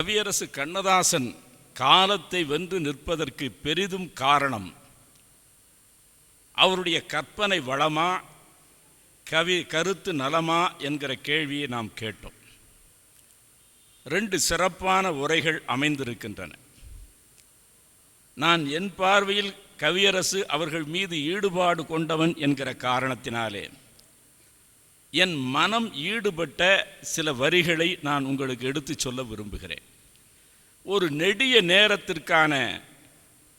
கவியரசு கண்ணதாசன் காலத்தை வென்று நிற்பதற்கு பெரிதும் காரணம். அவருடைய கற்பனை வளமா கவி கருத்து நலமா என்கிற கேள்வியை நாம் கேட்டோம். ரெண்டு சிறப்பான உரைகள் அமைந்திருக்கின்றன. நான் என் பார்வையில் கவியரசு அவர்கள் மீது ஈடுபாடு கொண்டவன் என்கிற காரணத்தினாலே என் மனம் ஈடுபட்ட சில வரிகளை நான் உங்களுக்கு எடுத்துச் சொல்ல விரும்புகிறேன். ஒரு நெடிய நேரத்திற்கான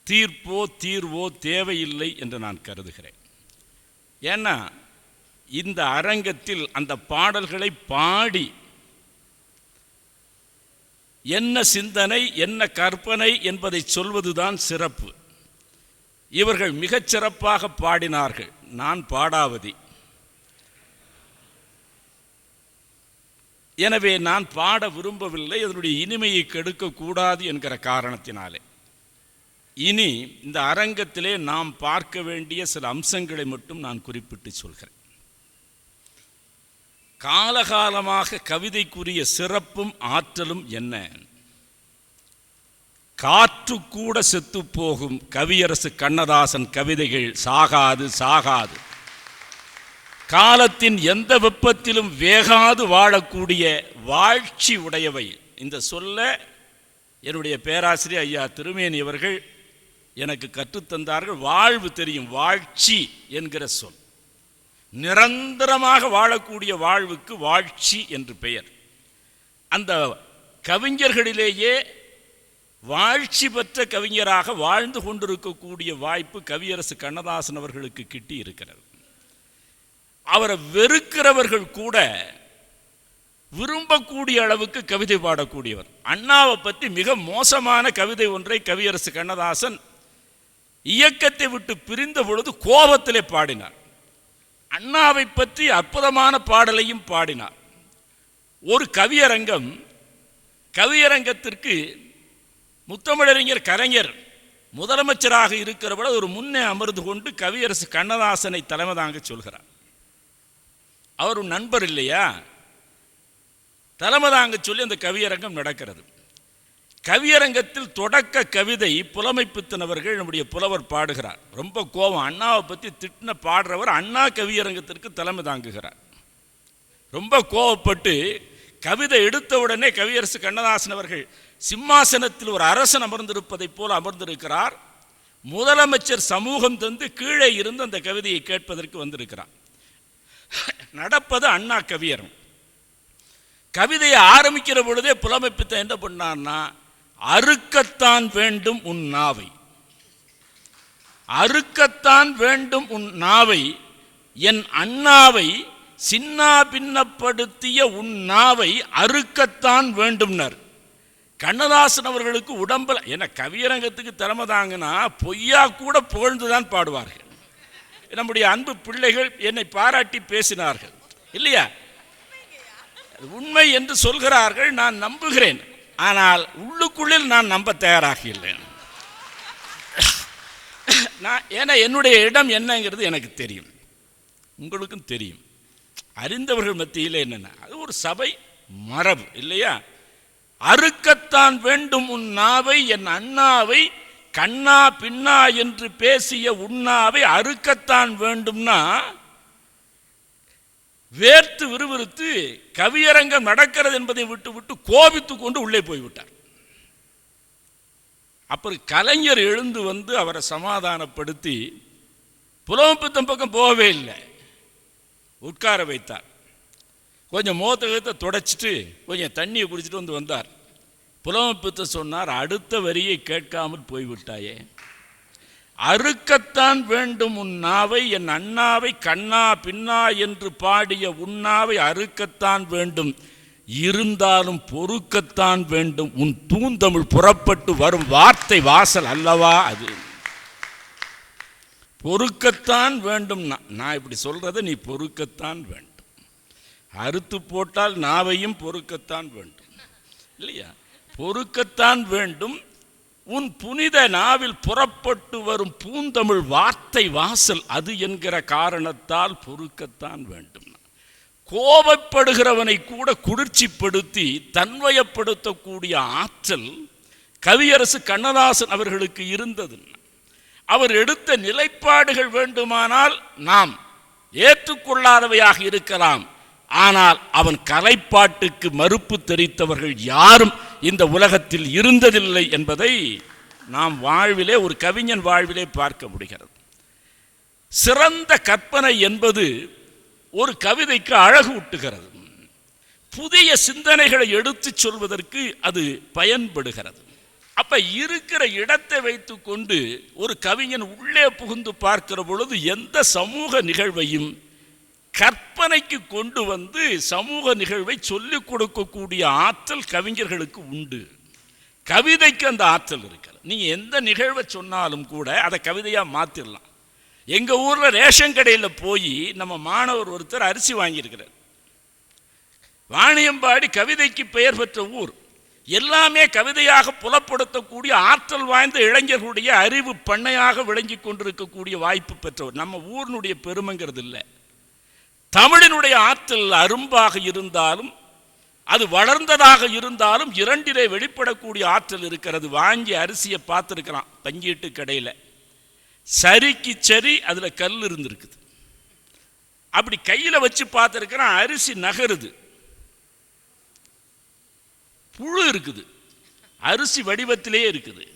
தீர்ப்போ தீர்வோ தேவையில்லை என்று நான் கருதுகிறேன். ஏன்னா இந்த அரங்கத்தில் அந்த பாடல்களை பாடி என்ன சிந்தனை என்ன கற்பனை என்பதை சொல்வதுதான் சிறப்பு. இவர்கள் மிகச் சிறப்பாக பாடினார்கள். நான் பாடாவதி. எனவே நான் பாட விரும்பவில்லை அதனுடைய இனிமையை கெடுக்கக்கூடாது என்கிற காரணத்தினாலே. இனி இந்த அரங்கத்திலே நாம் பார்க்க வேண்டிய சில அம்சங்களை மட்டும் நான் குறிப்பிட்டு சொல்கிறேன். காலகாலமாக கவிதைக்குரிய சிறப்பும் ஆற்றலும் என்ன? காற்று கூட செத்து போகும் கவியரசு கண்ணதாசன் கவிதைகள் சாகாது சாகாது. காலத்தின் எந்த வெப்பத்திலும் வேகாது வாழக்கூடிய வாழ்ச்சி உடையவை. இந்த சொல்ல என்னுடைய பேராசிரியர் ஐயா திருமேனி அவர்கள் எனக்கு கற்றுத்தந்தார்கள் வாழ்வு தெரியும் வாழ்ச்சி என்கிற சொல். நிரந்தரமாக வாழக்கூடிய வாழ்வுக்கு வாழ்ச்சி என்று பெயர். அந்த கவிஞர்களிலேயே வாழ்ச்சி பெற்ற கவிஞராக வாழ்ந்து கொண்டிருக்கக்கூடிய வாய்ப்பு கவியரசு கண்ணதாசன் அவர்களுக்கு கிட்டி இருக்கிறது அவரை வெறுக்கிறவர்கள் கூட விரும்பக்கூடிய அளவுக்கு கவிதை பாடக்கூடியவர். அண்ணாவை பற்றி மிக மோசமான கவிதை ஒன்றை கவியரசு கண்ணதாசன் இயக்கத்தை விட்டு பிரிந்த பொழுது கோபத்திலே பாடினார். அண்ணாவை பற்றி அற்புதமான பாடலையும் பாடினார். ஒரு கவியரங்கம் கவியரங்கத்திற்கு முத்தமிழறிஞர் கலைஞர் முதலமைச்சராக இருக்கிற ஒரு முன்னே அமர்ந்து கொண்டு கவியரசு கண்ணதாசனை தலைமை தாங்க சொல்கிறார். அவர் உன் நண்பர் இல்லையா? தலைமதாங்க சொல்லி அந்த கவியரங்கம் நடக்கிறது. கவியரங்கத்தில் தொடக்க கவிதை புலமைப்பித்தனவர்கள் நம்முடைய புலவர் பாடுகிறார். ரொம்ப கோபம். அண்ணாவை பற்றி திட்டின பாடுறவர் அண்ணா கவியரங்கத்திற்கு தலைமை தாங்குகிறார். ரொம்ப கோபப்பட்டு கவிதை எடுத்த உடனே கவியரசு கண்ணதாசன் அவர்கள் சிம்மாசனத்தில் ஒரு அரசன் அமர்ந்திருப்பதைப் போல அமர்ந்திருக்கிறார். முதலமைச்சர் சமூகம் தந்து கீழே இருந்து அந்த கவிதையை கேட்பதற்கு வந்திருக்கிறார். நடப்பது அண்ணா கவியர் கவிதையை ஆரம்பிக்கிற பொழுதே புலமைப்பித்த என்ன பண்ணார்னா அறுக்கத்தான் வேண்டும் உன் நாவை. அறுக்கத்தான் வேண்டும் உன் நாவை என் அண்ணாவை சின்னா பின்னப்படுத்திய உன் நாவை அறுக்கத்தான் வேண்டும்னர். கண்ணதாசன் அவர்களுக்கு உடம்பில் என்ன கவியரங்கத்துக்கு திறமை தாங்கன்னா பொய்யா கூட புகழ்ந்துதான் பாடுவார்கள். நம்முடைய அன்பு பிள்ளைகள் என்னை பாராட்டி பேசினார்கள். இல்லையா? உண்மை என்று சொல்கிறார்கள் நான் நம்புகிறேன். ஆனால் உள்ளுக்குள்ளில் நான் நம்ப தயாராக இல்லை. நான் ஏன்னா என்னுடைய இடம் என்னங்கிறது எனக்கு தெரியும். உங்களுக்கும் தெரியும். அறிந்தவர்கள் மத்தியில் என்னென்ன? அது ஒரு சபை மரபு இல்லையா? அறுக்கத்தான் வேண்டும் உன் நாவை என் அண்ணாவை கண்ணா பின்னா என்று பேசிய உண்ணாவை அறுக்கத்தான் வேண்டும்னா வேர்த்து விறுவிறுத்து கவியரங்கம் நடக்கிறது என்பதை விட்டு விட்டு கோபித்து கொண்டு உள்ளே போய்விட்டார். அப்புறம் கலைஞர் எழுந்து வந்து அவரை சமாதானப்படுத்தி புலவப்பித்தம் பக்கம் போகவே இல்லை. உட்கார வைத்தார். கொஞ்சம் மோத்தகத்தை தொடச்சிட்டு கொஞ்சம் தண்ணியை குடிச்சிட்டு வந்து வந்தார். புலவப்பித்த சொன்னார் அடுத்த வரியை கேட்காமல் போய்விட்டாயே. அறுக்கத்தான் வேண்டும் உன் நாவை என் அண்ணாவை கண்ணா பின்னா என்று பாடிய உண்ணாவை அறுக்கத்தான் வேண்டும். இருந்தாலும் பொறுக்கத்தான் வேண்டும். உன் தூந்தமிழ் புறப்பட்டு வரும் வார்த்தை வாசல் அல்லவா அது? பொறுக்கத்தான் வேண்டும். நான் இப்படி சொல்கிறத நீ பொறுக்கத்தான் வேண்டும். அறுத்து போட்டால் நாவையும் பொறுக்கத்தான் வேண்டும். இல்லையா? பொறுக்கத்தான் வேண்டும். உன் புனித நாவில் புறப்பட்டு வரும் பூந்தமிழ் வார்த்தை வாசல் அது என்கிற காரணத்தால் பொறுக்கத்தான் வேண்டும். கோபப்படுகிறவனை கூட குளிர்ச்சிப்படுத்தி தன்வயப்படுத்தக்கூடிய ஆற்றல் கவியரசு கண்ணதாசன் அவர்களுக்கு இருந்தது. அவர் எடுத்த நிலைப்பாடுகள் வேண்டுமானால் நாம் ஏற்றுக்கொள்ளாதவையாக இருக்கலாம். ஆனால் அவன் கலைப்பாட்டுக்கு மறுப்பு தெரிவித்தவர்கள் யாரும் இந்த உலகத்தில் இருந்ததில்லை என்பதை நாம் வாழ்விலே ஒரு கவிஞன் வாழ்விலே பார்க்க முடிகிறது. சிறந்த கற்பனை என்பது ஒரு கவிதைக்கு அழகு ஊட்டுகிறது. புதிய சிந்தனைகளை எடுத்துச் சொல்வதற்கு அது பயன்படுகிறது. அப்ப இருக்கிற இடத்தை வைத்துக்கொண்டு ஒரு கவிஞன் உள்ளே புகுந்து பார்க்கிற பொழுது எந்த சமூக நிகழ்வையும் கற்பனைக்கு கொண்டு வந்து சமூக நிகழ்வை சொல்லிக் கொடுக்கக்கூடிய ஆற்றல் கவிஞர்களுக்கு உண்டு. கவிதைக்கு அந்த ஆற்றல் இருக்கிறது. நீங்கள் எந்த நிகழ்வை சொன்னாலும் கூட அதை கவிதையாக மாற்றிடலாம் எங்கள் ஊரில் ரேஷன் கடையில் போய் நம்ம மாணவர் ஒருத்தர் அரிசி வாங்கியிருக்கிறார். வாணியம்பாடி கவிதைக்கு பெயர் பெற்ற ஊர். எல்லாமே கவிதையாக புலப்படுத்தக்கூடிய ஆற்றல் வாய்ந்த இளைஞர்களுடைய அறிவு பண்ணையாக விளங்கி கொண்டிருக்கக்கூடிய வாய்ப்பு பெற்றவர். நம்ம ஊரினுடைய பெருமைங்கிறது இல்லை. தமிழினுடைய ஆற்றல் அரும்பாக இருந்தாலும் அது வளர்ந்ததாக இருந்தாலும் இரண்டிலே வெளிப்படக்கூடிய ஆற்றல் இருக்கிறது. வாங்கி அரிசியை பார்த்துருக்கிறான் பங்கீட்டு கடையில். சரிக்கு சரி அதில் கல் இருந்திருக்குது. அப்படி கையில் வச்சு பார்த்துருக்கிறான் அரிசி நகருது. புழு இருக்குது. அரிசி வடிவத்திலே இருக்குது.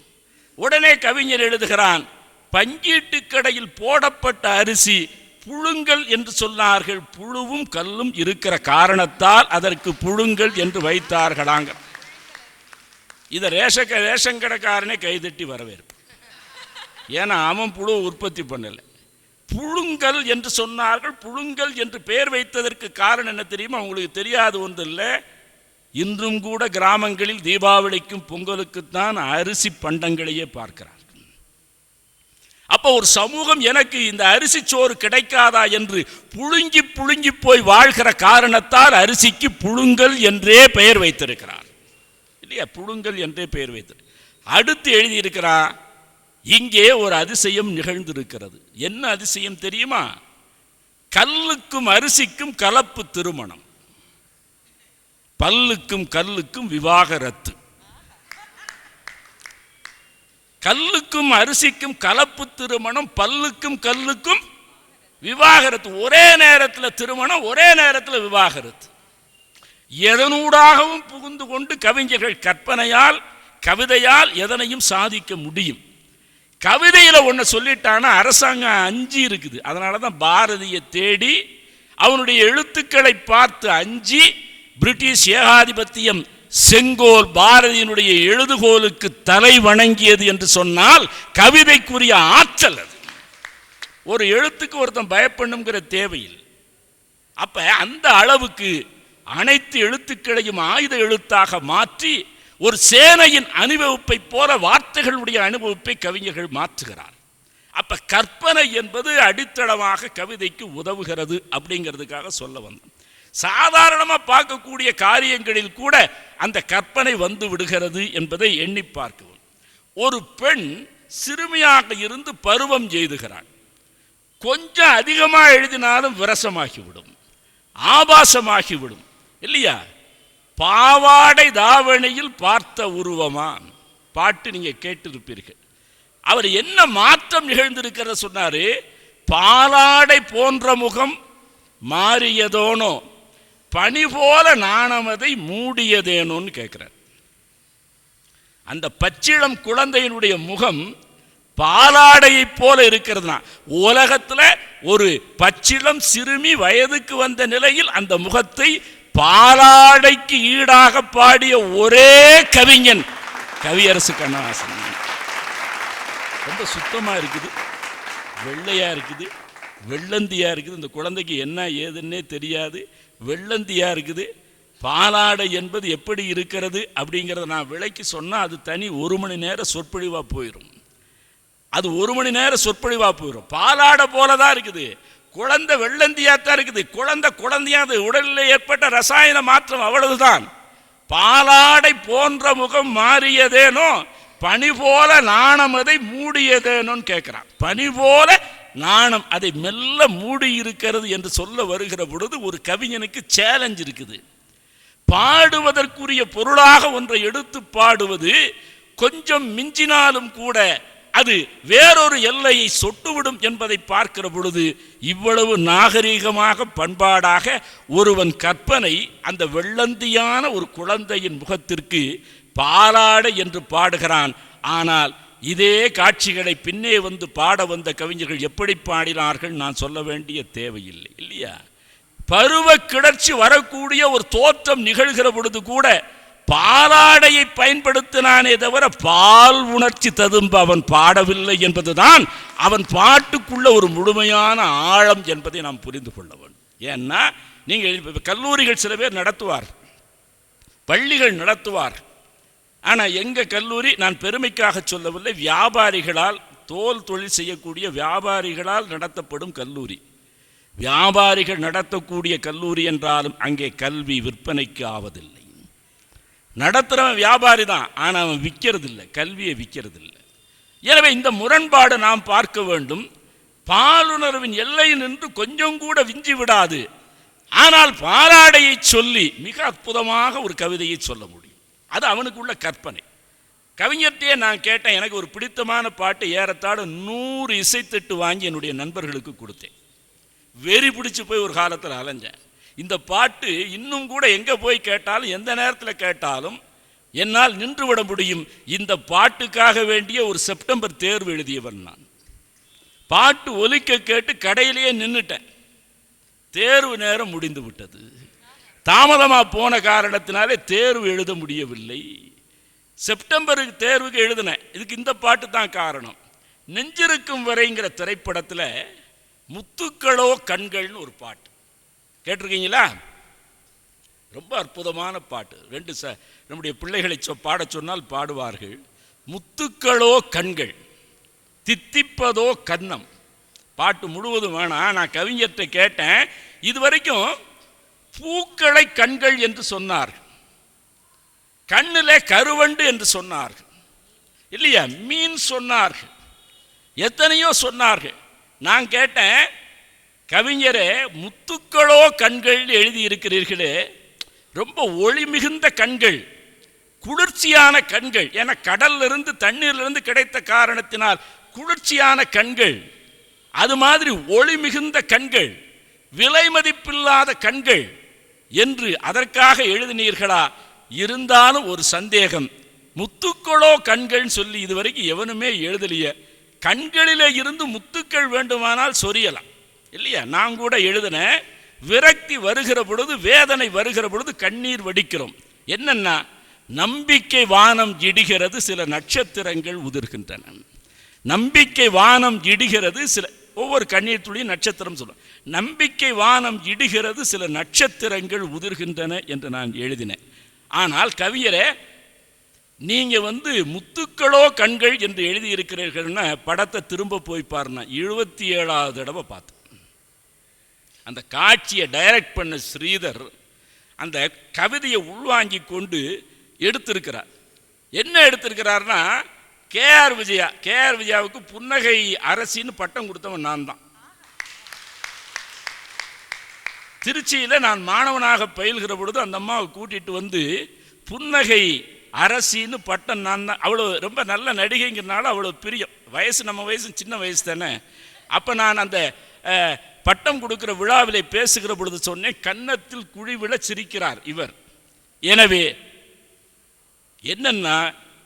உடனே கவிஞர் எழுதுகிறான் பங்கீட்டு கடையில் போடப்பட்ட அரிசி புழுங்கள் என்று சொன்னார்கள். புழுவும் கல்லும் இருக்கிற காரணத்தால் அதற்கு புழுங்கள் என்று வைத்தார்களாங்க. இதை ரேஷ ரேஷன் கடைக்காரனே கைதட்டி வரவேற்பு. ஏன்னா அவன் புழு உற்பத்தி பண்ணலை. புழுங்கல் என்று சொன்னார்கள். புழுங்கல் என்று பெயர் வைத்ததற்கு காரணம் என்ன தெரியுமா? உங்களுக்கு தெரியாது ஒன்று இல்லை இன்றும் கூட கிராமங்களில் தீபாவளிக்கும் பொங்கலுக்குத்தான் அரிசி பண்டங்களையே பார்க்கிறார் அப்போ ஒரு சமூகம் எனக்கு இந்த அரிசி சோறு கிடைக்காதா என்று புழுங்கி புழுங்கி போய் வாழ்கிற காரணத்தால் அரிசிக்கு புழுங்கல் என்றே பெயர் வைத்திருக்கிறார். இல்லையா? புழுங்கல் என்றே பெயர் வைத்து. அடுத்து எழுதியிருக்கிறார் இங்கே ஒரு அதிசயம் நிகழ்ந்திருக்கிறது. என்ன அதிசயம் தெரியுமா? கல்லுக்கும் அரிசிக்கும் கலப்பு திருமணம். பல்லுக்கும் கல்லுக்கும் விவாகரத்து. கல்லுக்கும் அரிசிக்கும் கலப்பு திருமணம் பல்லுக்கும் கல்லுக்கும் விவாகரத்து. ஒரே நேரத்தில் திருமணம் ஒரே நேரத்தில் விவாகரத்து. எதனூடாகவும் புகுந்து கொண்டு கவிஞர்கள் கற்பனையால் கவிதையால் எதனையும் சாதிக்க முடியும். கவிதையில் ஒன்று சொல்லிட்டானா அரசாங்கம் அஞ்சு இருக்குது. அதனால தான் பாரதியை தேடி அவனுடைய எழுத்துக்களை பார்த்து அஞ்சி பிரிட்டிஷ் ஏகாதிபத்தியம் செங்கோல் பாரதியினுடைய எழுதுகோலுக்கு தலை வணங்கியது என்று சொன்னால் கவிதைக்குரிய ஆற்றல் அது. ஒரு எழுத்துக்கு ஒருத்தன் பயப்படணுங்கிற தேவையில் அப்ப அந்த அளவுக்கு அனைத்து எழுத்துக்களையும் ஆயுத எழுத்தாக மாற்றி ஒரு சேனையின் அனுபவிப்பை போல வார்த்தைகளுடைய அனுபவிப்பை கவிஞர்கள் மாற்றுகிறார். அப்ப கற்பனை என்பது அடித்தளமாக கவிதைக்கு உதவுகிறது அப்படிங்கிறதுக்காக சொல்ல வந்தோம் சாதாரணமாக பார்க்கக்கூடிய காரியங்களில் கூட அந்த கற்பனை வந்து விடுகிறது என்பதை எண்ணி பார்க்கவும் ஒரு பெண் சிறுமியாக இருந்து பருவம் செய்துகிறாள். கொஞ்சம் அதிகமாக எழுதினாலும் விரசமாகிவிடும். ஆபாசமாகிவிடும். இல்லையா? பாவாடை தாவணியில் பார்த்த உருவமா பாட்டு நீங்கள் கேட்டிருப்பீர்கள். அவர் என்ன மாற்றம் நிகழ்ந்திருக்கிறத சொன்னார்? பாலாடை போன்ற முகம் மாறியதோனோ. பனி போல நாணமதை மூடியதேனோன்னு கேட்குறார் அந்த பச்சிளம் குழந்தையினுடைய முகம் பாலாடையைப் போல இருக்கிறதுனா உலகத்தில் ஒரு பச்சிளம் சிறுமி வயதுக்கு வந்த நிலையில் அந்த முகத்தை பாலாடைக்கு ஈடாக பாடிய ஒரே கவிஞன் கவியரசு கண்ணதாசன். ரொம்ப சுத்தமாக இருக்குது வெள்ளையாக இருக்குது வெள்ளந்தியாக இருக்குது. இந்த குழந்தைக்கு என்ன ஏதுன்னே தெரியாது. வெள்ளந்தியாக இருக்குது. பாலாடை என்பது எப்படி இருக்கிறது அப்படிங்கிறத நான் விலைக்கு சொன்னால் அது தனி ஒரு மணி நேரம் சொற்பொழிவாக போயிடும் அது ஒரு மணி நேரம் சொற்பொழிவாக போயிடும் பாலாடை போல தான் இருக்குது. குழந்தை வெள்ளந்தியாக தான் இருக்குது. குழந்தை குழந்தையாக அது உடலில் ஏற்பட்ட ரசாயன மாற்றம் அவ்வளவுதான். பாலாடை போன்ற முகம் மாறியதேனோ பனி போல நாணமதை மூடியதேனோன்னு கேட்குறான் பனி போல நாணம் அதை மெல்ல மூடி இருக்கிறது என்று சொல்ல வருகிற பொழுது ஒரு கவிஞனுக்கு சேலஞ்ச் இருக்குது. பாடுவதற்குரிய பொருளாக ஒன்றை எடுத்து பாடுவது கொஞ்சம் மிஞ்சினாலும் கூட அது வேறொரு எல்லையை சொட்டுவிடும் என்பதை பார்க்கிற பொழுது இவ்வளவு நாகரீகமாக பண்பாடாக ஒருவன் கற்பனை அந்த வெள்ளந்தியான ஒரு குழந்தையின் முகத்திற்கு பாலாட என்று பாடுகிறான். ஆனால் இதே காட்சிகளை பின்னே வந்து பாட வந்த கவிஞர்கள் எப்படி பாடினார்கள் நான் சொல்ல வேண்டிய தேவையில்லை இல்லையா? பருவ கிளர்ச்சி வரக்கூடிய ஒரு தோற்றம் நிகழ்கிற பொழுது கூட பாலாடையை பயன்படுத்தினானே தவிர பால் உணர்ச்சி ததும்ப அவன் பாடவில்லை என்பதுதான் அவன் பாட்டுக்குள்ள ஒரு முழுமையான ஆழம் என்பதை நாம் புரிந்து கொள்ள வேண்டும். ஏன்னா நீங்கள் கல்லூரிகள் சில பேர் நடத்துவார் பள்ளிகள் நடத்துவார் ஆனால் எங்கள் கல்லூரி நான் பெருமைக்காக சொல்லவில்லை வியாபாரிகளால் தோல் தொழில் செய்யக்கூடிய வியாபாரிகளால் நடத்தப்படும் கல்லூரி. வியாபாரிகள் நடத்தக்கூடிய கல்லூரி என்றாலும் அங்கே கல்வி விற்பனைக்கு ஆவதில்லை. நடத்துகிறவன் வியாபாரி தான் ஆனால் அவன் விற்கிறதில்லை கல்வியை விற்கிறதில்லை எனவே இந்த முரண்பாடு நாம் பார்க்க வேண்டும். பாலுணர்வின் எல்லை நின்று கொஞ்சம் கூட விஞ்சி விடாது. ஆனால் பாலாடையை சொல்லி மிக அற்புதமாக ஒரு கவிதையை சொல்ல முடியும். அது அவனுக்குள்ள கற்பனை. கவிஞர்கிட்டயே நான் கேட்டேன் எனக்கு ஒரு பிடித்தமான பாட்டு ஏறத்தாழ நூறு இசைத்தட்டு வாங்கி என்னுடைய நண்பர்களுக்கு கொடுத்தேன். வெறி பிடிச்சி போய் ஒரு காலத்தில் அலைஞ்சேன். இந்த பாட்டு இன்னும் கூட எங்கே போய் கேட்டாலும் எந்த நேரத்தில் கேட்டாலும் என்னால் நின்று விட முடியும். இந்த பாட்டுக்காக வேண்டிய ஒரு செப்டம்பர் தேர்வு எழுதியவன் நான். பாட்டு ஒலிக்க கேட்டு கடையிலேயே நின்றுட்டேன் தேர்வு நேரம் முடிந்து விட்டது. தாமதமாக போன காரணத்தினாலே தேர்வு எழுத முடியவில்லை. செப்டம்பருக்கு தேர்வுக்கு எழுதினேன். இதுக்கு இந்த பாட்டு தான் காரணம். நெஞ்சிருக்கும் வரைங்கிற திரைப்படத்தில் முத்துக்களோ கண்கள்னு ஒரு பாட்டு. கேட்டிருக்கீங்களா? ரொம்ப அற்புதமான பாட்டு. ரெண்டு ச நம்முடைய பிள்ளைகளை சொ பாடச் சொன்னால் பாடுவார்கள். முத்துக்களோ கண்கள் தித்திப்பதோ கன்னம் பாட்டு முழுவதும் வேணாம். நான் கவிஞர்கிட்ட கேட்டேன். இது வரைக்கும் பூக்களை கண்கள் என்று சொன்னார். கண்ணில் கருவண்டு என்று சொன்னார்கள். இல்லையா? மீன் சொன்னார்கள். எத்தனையோ சொன்னார்கள். நான் கேட்டேன் கவிஞரே முத்துக்களோ கண்கள் எழுதியிருக்கிறீர்களே ரொம்ப ஒளி மிகுந்த கண்கள் குளிர்ச்சியான கண்கள் ஏன்னா கடல்லிருந்து தண்ணீர்லிருந்து கிடைத்த காரணத்தினால் குளிர்ச்சியான கண்கள் அது மாதிரி ஒளி மிகுந்த கண்கள் விலை மதிப்பில்லாத கண்கள் என்று அதற்காக எழுதினீர்களா? இருந்தாலும் ஒரு சந்தேகம். முத்துக்களோ கண்கள் சொல்லி இதுவரைக்கும் எவனுமே எழுதலையே. கண்களிலே இருந்து முத்துக்கள் வேண்டுமானால் சொரியலாம். இல்லையா? நான் கூட எழுதினேன் விரக்தி வருகிற பொழுது வேதனை வருகிற பொழுது கண்ணீர் வடிக்கிறோம். என்னன்னா நம்பிக்கை வானம் இடுகிறது சில நட்சத்திரங்கள் உதிர்கின்றன. நம்பிக்கை வானம் இடுகிறது சில ஒவ்வொரு கண்ணீர் துளியும் நட்சத்திரம் சொல்லும். நம்பிக்கை வானம் இடுகிறது சில நட்சத்திரங்கள் உதிர்கின்றன என்று நான் எழுதினேன். ஆனால் கவியரே நீங்கள் வந்து முத்துக்களோ கண்கள் என்று எழுதியிருக்கிறீர்கள்னா படத்தை திரும்ப போய் பாருன்னா எழுபத்தி ஏழாவது தடவை பார்த்தேன். அந்த காட்சியை டைரக்ட் பண்ண ஸ்ரீதர் அந்த கவிதையை உள்வாங்கி கொண்டு எடுத்திருக்கிறார். என்ன எடுத்திருக்கிறார்னா கேஆர் விஜயா கேஆர் விஜயாவுக்கு புன்னகை அரசின்னு பட்டம் கொடுத்தவன் நான் தான். திருச்சியில் நான் மாணவனாக பயில்கிற பொழுது அந்த அம்மாவை கூட்டிட்டு வந்து புன்னகை அரசின்னு பட்டம் நான் தான். அவ்வளோ ரொம்ப நல்ல நடிகைங்கிறனால அவ்வளோ பிரியம். வயசு நம்ம வயசு சின்ன வயசு தானே. அப்போ நான் அந்த பட்டம் கொடுக்குற விழாவிலே பேசுகிற பொழுது சொன்னேன் கன்னத்தில் குழிவிழ சிரிக்கிறார் இவர். எனவே என்னன்னா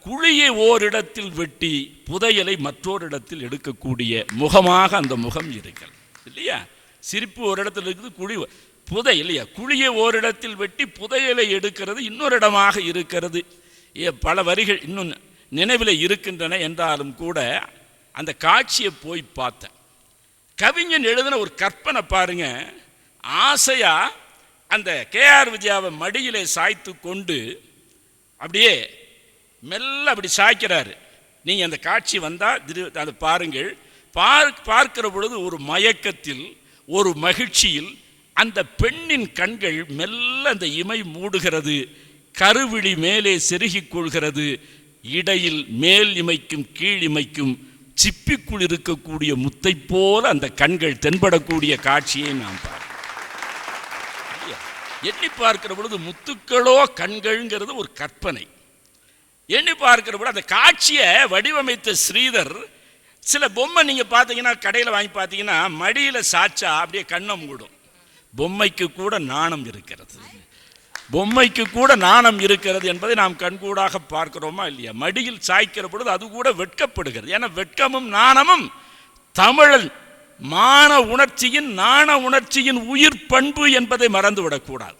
குழியை ஓரிடத்தில் வெட்டி புதையலை மற்றோரிடத்தில் எடுக்கக்கூடிய முகமாக அந்த முகம் இருக்கிறது. இல்லையா? சிரிப்பு ஒரு இடத்துல இருக்குது குழி புதை இல்லையா? குழியை ஓரிடத்தில் வெட்டி புதையலை எடுக்கிறது இன்னொரு இடமாக இருக்கிறது. ஏ, பல வரிகள் இன்னும் நினைவில் இருக்கின்றன என்றாலும் கூட அந்த காட்சியை போய் பார்த்தேன். கவிஞன் எழுதின ஒரு கற்பனை பாருங்க. ஆசையா அந்த கேஆர் விஜயாவை மடியிலே சாய்த்து கொண்டு அப்படியே மெல்ல அப்படி சாய்க்கிறாரு. நீங்கள் அந்த காட்சி வந்தால் திரு அதை பாருங்கள். பார்க் பார்க்கிற பொழுது ஒரு மயக்கத்தில் ஒரு மகிழ்ச்சியில் அந்த பெண்ணின் கண்கள் மெல்ல அந்த இமை மூடுகிறது. கருவிழி மேலே செருகிக் கொள்கிறது. இடையில் மேல் இமைக்கும் கீழ் இமைக்கும் சிப்பிக்குள் இருக்கக்கூடிய முத்தை போல அந்த கண்கள் தென்படக்கூடிய காட்சியை நாம் பார்க்கிறோம். எண்ணி பார்க்கிற பொழுது முத்துக்களோ கண்கள்ங்கிறது ஒரு கற்பனை. எண்ணி பார்க்கிற பொழுது அந்த காட்சியை வடிவமைத்த ஸ்ரீதர் சில பொம்மை நீங்கள் பார்த்தீங்கன்னா கடையில் வாங்கி பார்த்தீங்கன்னா மடியில் சாச்சா அப்படியே கண்ணம் கூடும் பொம்மைக்கு கூட நாணம் இருக்கிறது. பொம்மைக்கு கூட நாணம் இருக்கிறது என்பதை நாம் கண்கூடாக பார்க்கிறோமா இல்லையா? மடியில் சாய்க்கிற பொழுது அது கூட வெட்கப்படுகிறது. ஏன்னா வெட்கமும் நாணமும் தமிழன் மான உணர்ச்சியின் நாண உணர்ச்சியின் உயிர் பண்பு என்பதை மறந்துவிடக்கூடாது.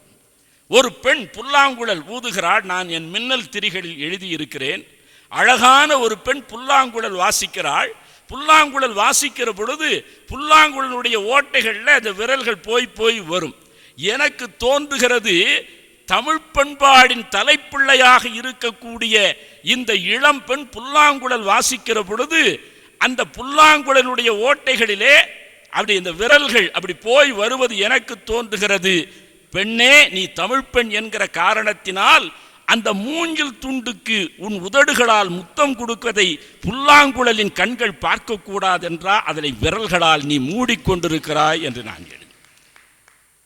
ஒரு பெண் புல்லாங்குழல் ஊதுகிறாள். நான் என் மின்னல் திரிகளில் எழுதியிருக்கிறேன். அழகான ஒரு பெண் புல்லாங்குழல் வாசிக்கிறாள். புல்லாங்குழல் வாசிக்கிற பொழுது புல்லாங்குழலுடைய ஓட்டைகளில் அந்த விரல்கள் போய் போய் வரும். எனக்கு தோன்றுகிறது தமிழ் பண்பாடின் தலைப்பிள்ளையாக இருக்கக்கூடிய இந்த இளம் பெண் புல்லாங்குழல் வாசிக்கிற பொழுது அந்த புல்லாங்குழலுடைய ஓட்டைகளிலே அப்படி இந்த விரல்கள் அப்படி போய் வருவது எனக்கு தோன்றுகிறது. பெண்ணே நீ தமிழ் பெண் என்கிற காரணத்தினால் அந்த மூஞ்சில் துண்டுக்கு உன் உதடுகளால் முத்தம் கொடுக்கதை புல்லாங்குழலின் கண்கள் பார்க்கக்கூடாது என்றால் அதனை விரல்களால் நீ மூடிக்கொண்டிருக்கிறாய் என்று நான் எழுதி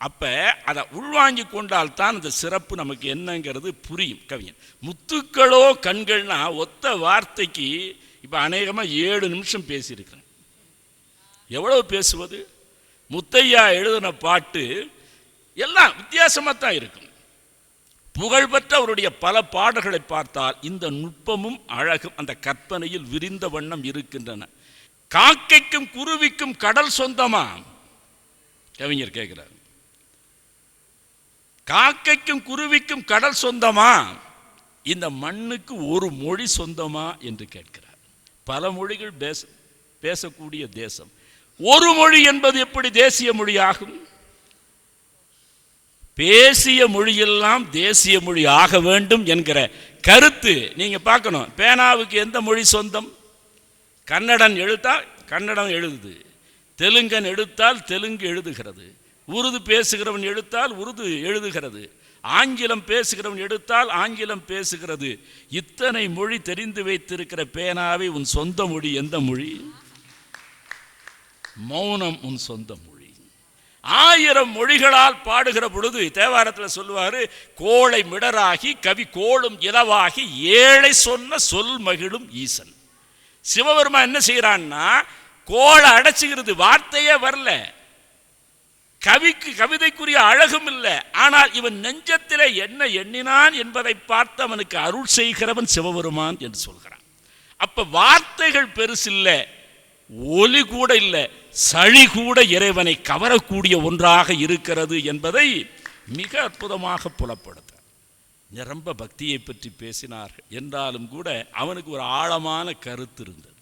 அப்போ அதை உள்வாங்கி கொண்டால் தான் அந்த சிறப்பு நமக்கு என்னங்கிறது புரியும். கவிஞன் முத்துக்களோ கண்கள்னா ஒத்த வார்த்தைக்கு இப்போ அநேகமாக ஏழு நிமிஷம் பேசியிருக்கிறேன். எவ்வளவு பேசுவது? முத்தையா எழுதின பாட்டு எல்லாம் வித்தியாசமாக தான் இருக்கும். புகழ்பெற்ற அவருடைய பல பாடல்களை பார்த்தால் இந்த நுட்பமும் அழகும் அந்த கற்பனையில் விரிந்த வண்ணம் இருக்கின்றன. காக்கைக்கும் குருவிக்கும் கடல் சொந்தமா கவிஞர் கேட்கிறார். காக்கைக்கும் குருவிக்கும் கடல் சொந்தமா? இந்த மண்ணுக்கு ஒரு மொழி சொந்தமா என்று கேட்கிறார். பல மொழிகள் பேச பேசக்கூடிய தேசம். ஒரு மொழி என்பது எப்படி தேசிய மொழியாகும்? பேசிய மொழியெல்லாம் தேசிய மொழி ஆக வேண்டும் என்கிற கருத்து நீங்கள் பார்க்கணும். பேனாவுக்கு எந்த மொழி சொந்தம்? கன்னடன் எழுத்தால் கன்னடம் எழுதுது தெலுங்கன் எழுத்தால் தெலுங்கு எழுதுகிறது. உருது பேசுகிறவன் எழுத்தால் உருது எழுதுகிறது. ஆங்கிலம் பேசுகிறவன் எடுத்தால் ஆங்கிலம் பேசுகிறது. இத்தனை மொழி தெரிந்து வைத்திருக்கிற பேனாவை உன் சொந்த மொழி எந்த மொழி? மௌனம் உன் சொந்த மொழி. ஆயிரம் மொழிகளால் பாடுகிற பொழுது தேவாரத்தில் சொல்லுவார் கோளை மிடராகி கவி கோளும் இலவாகி ஏழை சொன்ன சொல் மகிழும் ஈசன். சிவபெருமா என்ன செய்கிறான்னா கோளை அடைச்சுகிறது வார்த்தையே வரல. கவிக்கு கவிதைக்குரிய அழகும் இல்லை. ஆனால் இவன் நெஞ்சத்திலே என்ன எண்ணினான் என்பதை பார்த்து அவனுக்கு அருள் செய்கிறவன் சிவபெருமான் என்று சொல்கிறான். அப்போ வார்த்தைகள் பெருசில்லை ஒலி கூட இல்லை. சளி கூட இறைவனை கவரக்கூடிய ஒன்றாக இருக்கிறது என்பதை மிக அற்புதமாக புலப்படுத்த. நிரம்ப பக்தியை பற்றி பேசினார்கள் என்றாலும் கூட அவனுக்கு ஒரு ஆழமான கருத்து இருந்தது.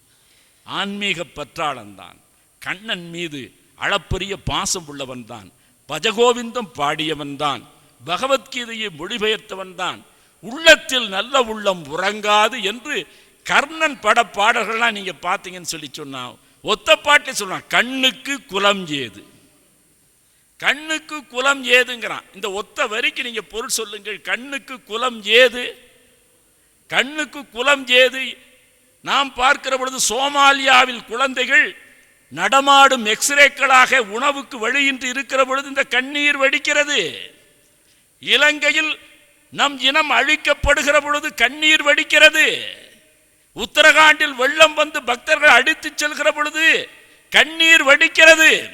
ஆன்மீக பற்றாளன் தான் கண்ணன் மீது அளப்பரிய பாசம் உள்ளவன் தான் பஜகோவிந்தம் பாடியவன் தான் பகவத்கீதையை மொழிபெயர்த்தவன் தான் உள்ளத்தில் நல்ல உள்ளம் உறங்காது என்று கர்ணன் பட பாடல்கள்லாம் நீங்கள் பார்த்தீங்கன்னு சொல்லி சொன்னால் ஒத்த பாட்டை சொல்கிறான் கண்ணுக்கு குலம் ஏது? கண்ணுக்கு குலம் ஏதுங்கிறான். இந்த ஒத்த வரிக்கு நீங்கள் பொருள் சொல்லுங்கள். கண்ணுக்கு குலம் ஏது? கண்ணுக்கு குலம் ஏது? நாம் பார்க்கிற பொழுது சோமாலியாவில் குழந்தைகள் நடமாடும் எக்ஸ்ரேக்களாக உணவுக்கு வழியின்றி இருக்கிற பொழுது இந்த கண்ணீர் வடிக்கிறது. இலங்கையில் நம் இனம் அழிக்கப்படுகிற பொழுது கண்ணீர் வடிக்கிறது. உத்தரகாண்டில் வெள்ளம் வந்து பக்தர்கள் அடித்துச் செல்கிற பொழுது கண்ணீர் வடிக்கிறது.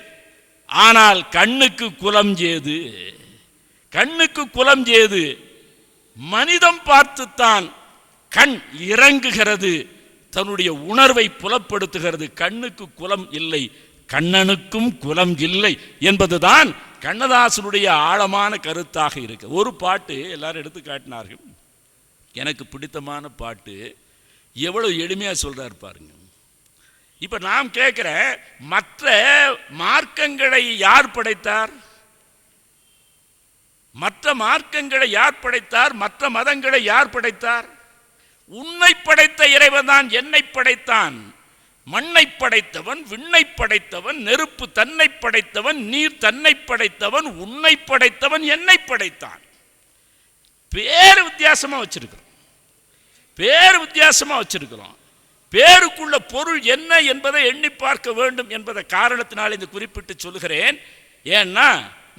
ஆனால் கண்ணுக்கு குலம் ஏது? கண்ணுக்கு குலம் ஏது? மனிதம் பார்த்துத்தான் கண் இறங்குகிறது. தன்னுடைய உணர்வை புலப்படுத்துகிறது. கண்ணுக்கு குலம் இல்லை கண்ணனுக்கும் குலம் இல்லை என்பதுதான் கண்ணதாசனுடைய ஆழமான கருத்தாக இருக்கு. ஒரு பாட்டு எல்லாரும் எடுத்து காட்டினார்கள். எனக்கு பிடித்தமான பாட்டு எவ்வளவு எளிமையாக சொல்கிறார் பாருங்க. இப்போ நாம் கேட்குற மற்ற மார்க்கங்களை யார் படைத்தார்? மற்ற மார்க்கங்களை யார் படைத்தார்? மற்ற மதங்களை யார் படைத்தார்? உன்னை படைத்த இறைவன் தான் என்னை படைத்தான். மண்ணை படைத்தவன் விண்ணை படைத்தவன் நெருப்பு தன்னை படைத்தவன் நீர் தன்னை படைத்தவன் உன்னை படைத்தவன் என்னை படைத்தான். பேர் வித்தியாசமாக வச்சிருக்கிறோம். பேர் வித்தியாசமாக வச்சிருக்கிறோம். பேருக்குள்ள பொருள் என்ன என்பதை எண்ணி பார்க்க வேண்டும் என்பதை காரணத்தினால் இந்த குறிப்பிட்டு சொல்கிறேன் ஏன்னா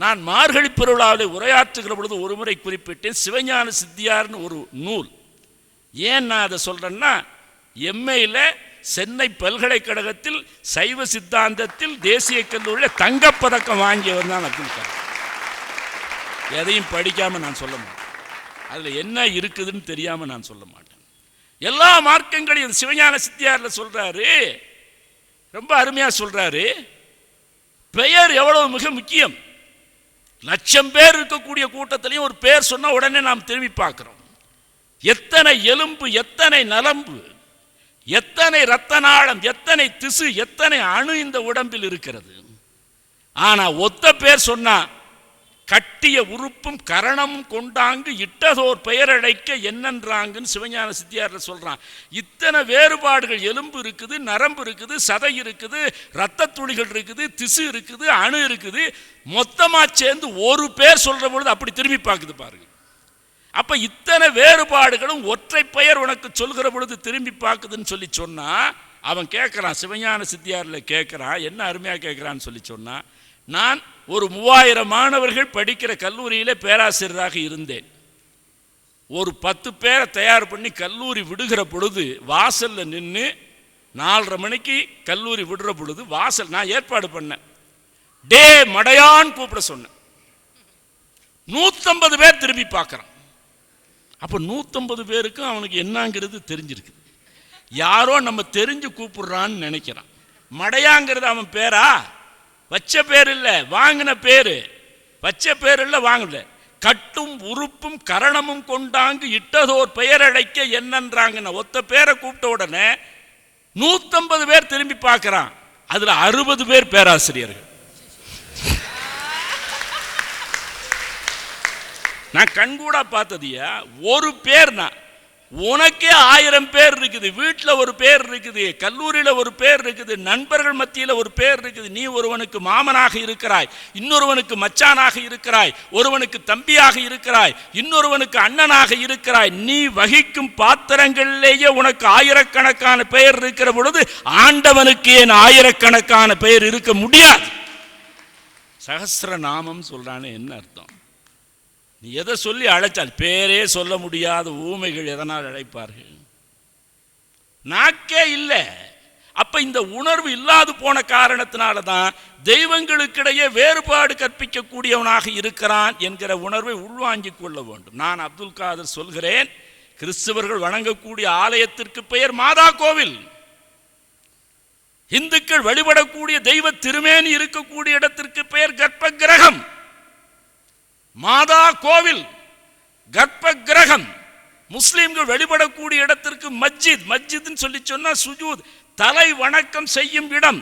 நான் மார்கழி பெருவிழாவில் உரையாற்றுகிற பொழுது ஒரு முறை குறிப்பிட்டேன் சிவஞான சித்தியார்னு ஒரு நூல். ஏன் நான் அதை சொல்கிறேன்னா எம்ஏயில் சென்னை பல்கலைக்கழகத்தில் சைவ சித்தாந்தத்தில் தேசிய கல்லூரியில் தங்கப்பதக்கம் வாங்கியவர் தான் அப்துல் கலாம். எதையும் படிக்காமல் நான் சொல்ல மாட்டேன். அதில் என்ன இருக்குதுன்னு தெரியாமல் நான் சொல்ல மாட்டேன். எல்லா மார்க்கங்களையும் சிவஞான சித்தியாரில் சொல்கிறாரு ரொம்ப அருமையாக சொல்கிறாரு பெயர் எவ்வளவு மிக முக்கியம். லட்சம் பேர் இருக்கக்கூடிய கூட்டத்திலையும் ஒரு பேர் சொன்னால் உடனே நாம் திரும்பி பார்க்குறோம். எத்தனை எலும்பு எத்தனை நலம்பு எத்தனை இரத்த நாளம் எத்தனை திசு எத்தனை அணு இந்த உடம்பில் இருக்கிறது. ஆனால் ஒத்த பேர் சொன்னால் கட்டிய உறுப்பும் கரணமும் கொண்டாங்கு இட்டதோர் பெயரழைக்க என்னன்றாங்கன்னு சிவஞான சித்தியாரில் சொல்கிறான் இத்தனை வேறுபாடுகள் எலும்பு இருக்குது நரம்பு இருக்குது சதை இருக்குது இரத்த துளிகள் இருக்குது திசு இருக்குது அணு இருக்குது. மொத்தமாக சேர்ந்து ஒரு பேர் சொல்கிற பொழுது அப்படி திரும்பி பார்க்குது பாருங்க. அப்போ இத்தனை வேறுபாடுகளும் ஒற்றை பெயர் உனக்கு சொல்கிற பொழுது திரும்பி பார்க்குதுன்னு சொல்லி சொன்னால் அவன் கேட்குறான் சிவஞான சித்தியாரில் கேட்குறான் என்ன அருமையாக கேட்குறான்னு சொல்லி சொன்னால் நான் ஒரு மூவாயிரம் மாணவர்கள் படிக்கிற கல்லூரியில் பேராசிரியராக இருந்தேன். ஒரு பத்து பேரை தயார் பண்ணி கல்லூரி விடுகிற பொழுது வாசலில் நின்று நாலரை மணிக்கு கல்லூரி விடுற பொழுது வாசல் நான் ஏற்பாடு பண்ணேன். டே மடையான் கூப்பிட சொன்னேன். நூற்றம்பது பேர் திரும்பி பார்க்குறான். அப்போ நூற்றம்பது பேருக்கும் அவனுக்கு என்னங்கிறது தெரிஞ்சிருக்கு. யாரோ நம்ம தெரிஞ்சு கூப்பிடுறான்னு நினைக்கிறான். மடையாங்கிறது அவன் பேரா? வச்ச பேர் இல்லை வாங்கின பேர். வச்ச பேர் இல்லை வாங்கல. கட்டும் உறுப்பும் கரணமும் கொண்டாங்கு இட்டதோர் பெயரழைக்க என்னன்றாங்கன்னு ஒத்த பேரை கூப்பிட்ட உடனே நூற்றம்பது பேர் திரும்பி பார்க்குறான். அதில் அறுபது பேர் பேராசிரியர்கள். நான் கண்கூடா பார்த்ததியா? ஒரு பேர் நான் உனக்கே ஆயிரம் பேர் இருக்குது வீட்டில் ஒரு பேர் இருக்குது கல்லூரியில் ஒரு பேர் இருக்குது நண்பர்கள் மத்தியில் ஒரு பேர் இருக்குது. நீ ஒருவனுக்கு மாமனாக இருக்கிறாய் இன்னொருவனுக்கு மச்சானாக இருக்கிறாய் ஒருவனுக்கு தம்பியாக இருக்கிறாய் இன்னொருவனுக்கு அண்ணனாக இருக்கிறாய். நீ வகிக்கும் பாத்திரங்களிலேயே உனக்கு ஆயிரக்கணக்கான பெயர் இருக்கிற பொழுது ஆண்டவனுக்கு ஏன் ஆயிரக்கணக்கான பெயர் இருக்க முடியாது? சகசிர நாமம் சொல்றானே என்ன அர்த்தம்? நீ எதை சொல்லி அழைச்சால் பேரே சொல்ல முடியாத ஊமைகள் எதனால் அழைப்பார்கள்? நாக்கே இல்லை. அப்ப இந்த உணர்வு இல்லாது போன காரணத்தினால தான் தெய்வங்களுக்கிடையே வேறுபாடு கற்பிக்கக்கூடியவனாக இருக்கிறான் என்கிற உணர்வை உள்வாங்கிக் கொள்ள வேண்டும். நான் அப்துல் காதர் சொல்கிறேன் கிறிஸ்தவர்கள் வணங்கக்கூடிய ஆலயத்திற்கு பெயர் மாதா கோவில். இந்துக்கள் வழிபடக்கூடிய தெய்வ திருமேனி இருக்கக்கூடிய இடத்திற்கு பெயர் கர்ப்ப கிரகம். மாதா கோவில் கர்ப்ப கிரகம் முஸ்லீம்கள் வெளிப்படக்கூடிய இடத்திற்கு மஸ்ஜித் மஸ்ஜித்னு சொல்லி சொன்னால் சுஜூத் தலை வணக்கம் செய்யும் இடம்.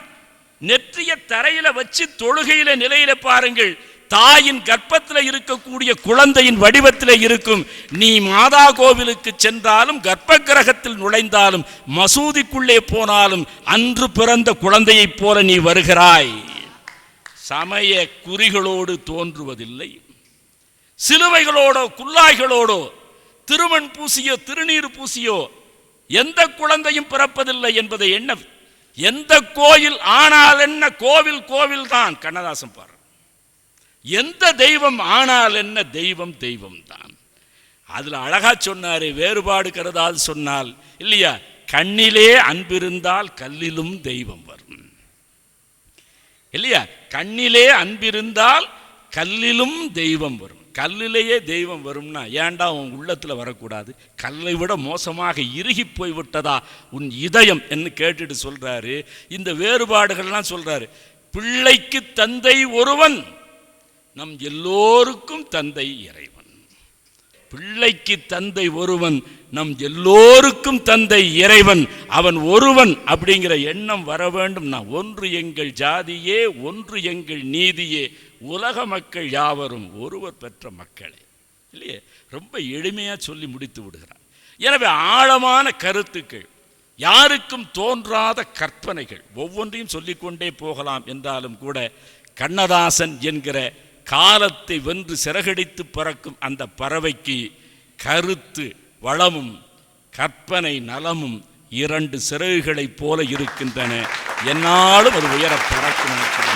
நெற்றிய தரையில வச்சு தொழுகையில நிலையில பாருங்கள். தாயின் கர்ப்பத்தில் இருக்கக்கூடிய குழந்தையின் வடிவத்தில் இருக்கும். நீ மாதா கோவிலுக்கு சென்றாலும் கர்ப்ப கிரகத்தில் நுழைந்தாலும் மசூதிக்குள்ளே போனாலும் அன்று பிறந்த குழந்தையைப் போல நீ வருகிறாய். சமய குறிகளோடு தோன்றுவதில்லை. சிலுவைகளோடோ குல்லாய்களோடோ திருமண் பூசியோ திருநீர் பூசியோ எந்த குழந்தையும் பிறப்பதில்லை என்பதை என்ன எந்த கோயில் ஆனால் என்ன கோவில் கோவில் தான் கண்ணதாசன் பாரு எந்த தெய்வம் ஆனால் என்ன தெய்வம் தெய்வம் தான் அதுல அழகா சொன்னார் வேறுபாடு கருதாது சொன்னால் இல்லையா? கண்ணிலே அன்பிருந்தால் கல்லிலும் தெய்வம் வரும். இல்லையா? கண்ணிலே அன்பிருந்தால் கல்லிலும் தெய்வம் வரும். கல்லிலேயே தெய்வம் வரும்னா ஏன்டா உன் உள்ளத்தில் வரக்கூடாது? கல்லை விட மோசமாக இறுகி போய் விட்டதா உன் இதயம் என்று கேட்டுட்டு சொல்றாரு. இந்த வேறுபாடுகள்லாம் சொல்றாரு. பிள்ளைக்கு தந்தை ஒருவன் நம் எல்லோருக்கும் தந்தை இறைவன். பிள்ளைக்கு தந்தை ஒருவன் நம் எல்லோருக்கும் தந்தை இறைவன் அவன் ஒருவன் அப்படிங்கிற எண்ணம் வர வேண்டும். நான் ஒன்று எங்கள் ஜாதியே ஒன்று எங்கள் நீதியே. உலக மக்கள் யாவரும் ஒருவர் பெற்ற மக்களே. இல்லையே? ரொம்ப எளிமையாக சொல்லி முடித்து விடுகிறார் எனவே ஆழமான கருத்துக்கள் யாருக்கும் தோன்றாத கற்பனைகள் ஒவ்வொன்றையும் சொல்லிக்கொண்டே போகலாம் என்றாலும் கூட கண்ணதாசன் என்கிற காலத்தை வென்று சிறகடித்து பறக்கும் அந்த பறவைக்கு கருத்து வளமும் கற்பனை நலமும் இரண்டு சிறகுகளைப் போல இருக்கின்றன. என்னாலும் அது உயர பறக்கும்.